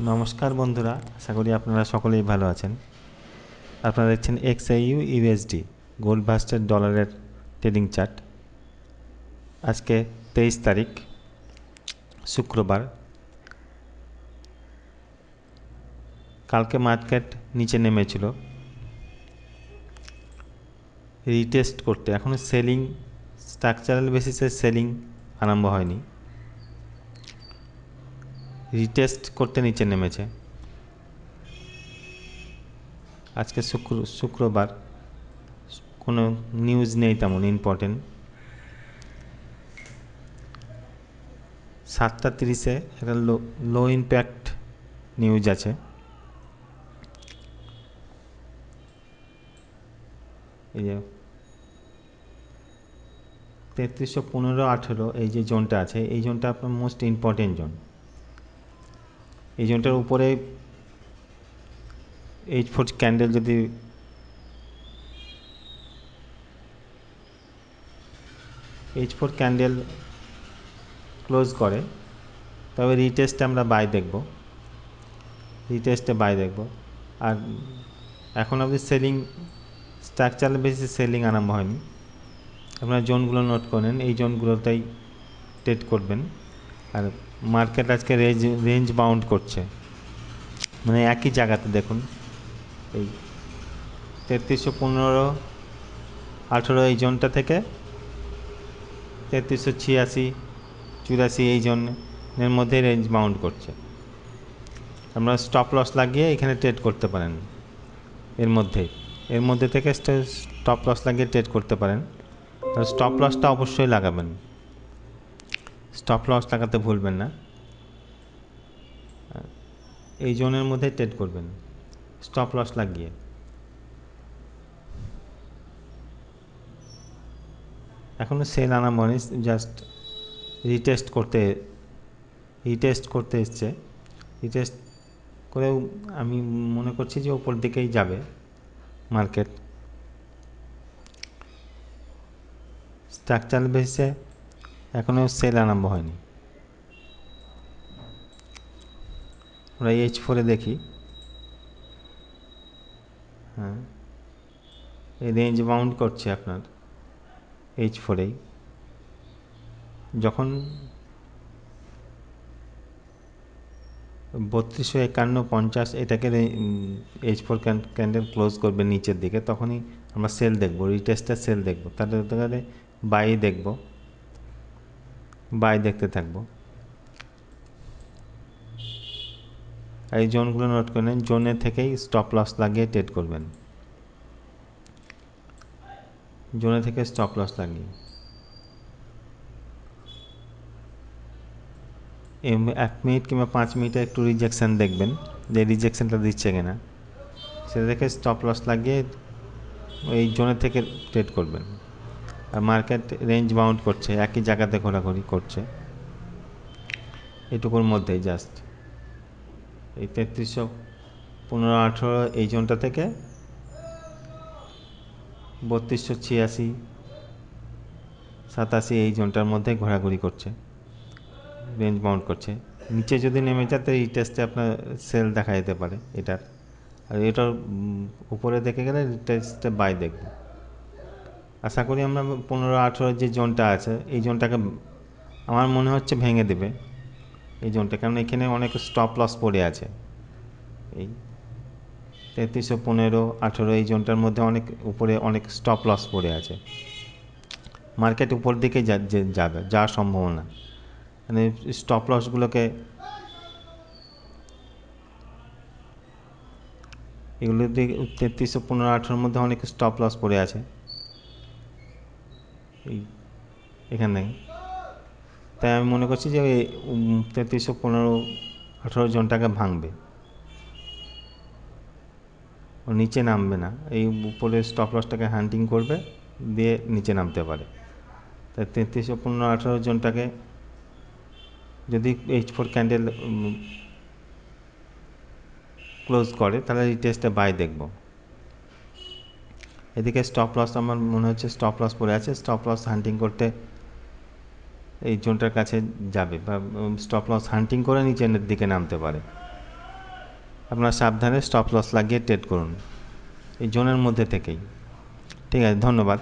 নমস্কার বন্ধুরা, আশা করি আপনারা সকলেই ভালো আছেন। আপনারা দেখছেন X U USD gold buster ডলারের ট্রেডিং চার্ট আজকে তেইশ তারিখ, শুক্রবার। কালকে মার্কেট নিচে নেমেছিল। রিটেস্ট করতে এখনও সেলিং, স্ট্রাকচারাল বেসিসে সেলিং আরম্ভ হয়নি। রিটেস্ট করতে নিচে নেমেছে। আজকে শুক্র, শুক্রবার, কোনো নিউজ নেই তেমন ইম্পর্টেন্ট সাতটা তিরিশে একটা লো লো ইম্প্যাক্ট নিউজ আছে। এই যে তেত্রিশশো পনেরো আঠেরো এই যে জোনটা আছে, এই জোনটা আপনার মোস্ট ইম্পর্টেন্ট জোন এই জোনটার উপরে এইচ ফোর ক্যান্ডেল যদি এইচ ফোর ক্যান্ডেল ক্লোজ করে, তবে রিটেস্টে আমরা বাই দেখব। রিটেস্টে বাই দেখব। আর এখন অবধি সেলিং স্ট্রাকচারাল বেশি সেলিং আরম্ভ হয়নি। আপনারা জোনগুলো নোট করেন এই জোনগুলোতেই ট্রেড করবেন। আর মার্কেট আজকে রেঞ্জ রেঞ্জ বাউন্ড করছে। মানে একই জায়গাতে দেখুন, এই তেত্রিশশো পনেরো, আঠেরো এই জোনটা থেকে, তেত্রিশশো ছিয়াশি, চুরাশি এই জোনের মধ্যে রেঞ্জ বাউন্ড করছে। আপনারা স্টপ লস লাগিয়ে এখানে ট্রেড করতে পারেন, এর মধ্যে। এর মধ্যে থেকে স্টপ লস লাগিয়ে ট্রেড করতে পারেন। স্টপ লসটা অবশ্যই লাগাবেন। স্টপ লস লাগাতে ভুলবেন না। এই জোনের মধ্যে ট্রেড করবেন। স্টপ লস লাগিয়ে। এখনও সেল আনা মনে জাস্ট রিটেস্ট করতে রিটেস্ট করতে এসছে। রিটেস্ট করেও আমি মনে করছি যে ওপর দিকেই যাবে মার্কেট স্ট্রাকচারাল বেসিসে এখনও সেল আরম্ভ হয়নি। আমরা এইচ ফোরে দেখি। হ্যাঁ এই রেঞ্জ বাউন্ড করছে আপনার এইচ ফোরেই যখন বত্রিশশো একান্ন পঞ্চাশ এটাকে এইচ ফোর ক্যান্ডেল ক্লোজ করবে নিচের দিকে, তখনই আমরা সেল দেখব রিটেস্টের সেল দেখব। তাহলে বাই দেখব। বাই দেখতে থাকব। এই জোনগুলো নোট করে নেন। জোনে থেকেই স্টপ লস লাগিয়ে ট্রেড করবেন। জোনে থেকে স্টপ লস লাগিয়ে। এক মিনিট কিংবা পাঁচ মিনিটে একটু রিজেকশান দেখবেন যে রিজেকশানটা দিচ্ছে কিনা। সেটা দেখে স্টপ লস লাগিয়ে এই জোনের থেকে ট্রেড করবেন। আর মার্কেট রেঞ্জ বাউন্ড করছে, একই জায়গাতে ঘোরাঘুরি করছে। এটুকুর মধ্যেই জাস্ট এই তেত্রিশশো পনেরো আঠেরো এই জোনটা থেকে বত্রিশশো ছিয়াশি, সাতাশি এই জোনটার মধ্যে ঘোরাঘুরি করছে রেঞ্জ বাউন্ড করছে। নিচে যদি নেমে যায় তো এই টেস্টে আপনার সেল দেখা যেতে পারে, এটার। আর এটার উপরে দেখে গেলে টেস্টে বাই দেখব। আশা করি আমরা পনেরো, আঠেরো যে জোনটা আছে, এই জোনটাকে আমার মনে হচ্ছে ভেঙে দেবে, এই জোনটা। কারণ এখানে অনেক স্টপ লস পড়ে আছে। এই তেত্রিশশো পনেরো, আঠেরো এই জোনটার মধ্যে অনেক উপরে অনেক স্টপ লস পড়ে আছে। মার্কেট উপর দিকে যাবে, যাওয়ার সম্ভাবনা। মানে স্টপ লসগুলোকে এগুলো তেত্রিশশো পনেরো, আঠেরোর মধ্যে অনেক স্টপ লস পড়ে আছে। এই, এখানে তাই আমি মনে করছি যে তেত্রিশশো পনেরো আঠেরো জনটাকে ভাঙবে। ও নিচে নামবে না। এই উপরে স্টপ লসটাকে হান্টিং করবে, দিয়ে নিচে নামতে পারে। তাই তেত্রিশশো পনেরো আঠেরো জনটাকে যদি এইচ ফোর ক্যান্ডেল ক্লোজ করে, তাহলে এই টেস্টে বাই দেখব। এদিকে স্টপ লস আমার মনে হচ্ছে স্টপ লস পড়ে আছে। স্টপ লস হান্টিং করতে এই জোনটার কাছে যাবে বা স্টপ লস হান্টিং করে নিচের দিকে নামতে পারে। আপনার সাবধানে স্টপ লস লাগিয়ে ট্রেড করুন। এই জোনের মধ্যে থেকেই। ঠিক আছে, ধন্যবাদ।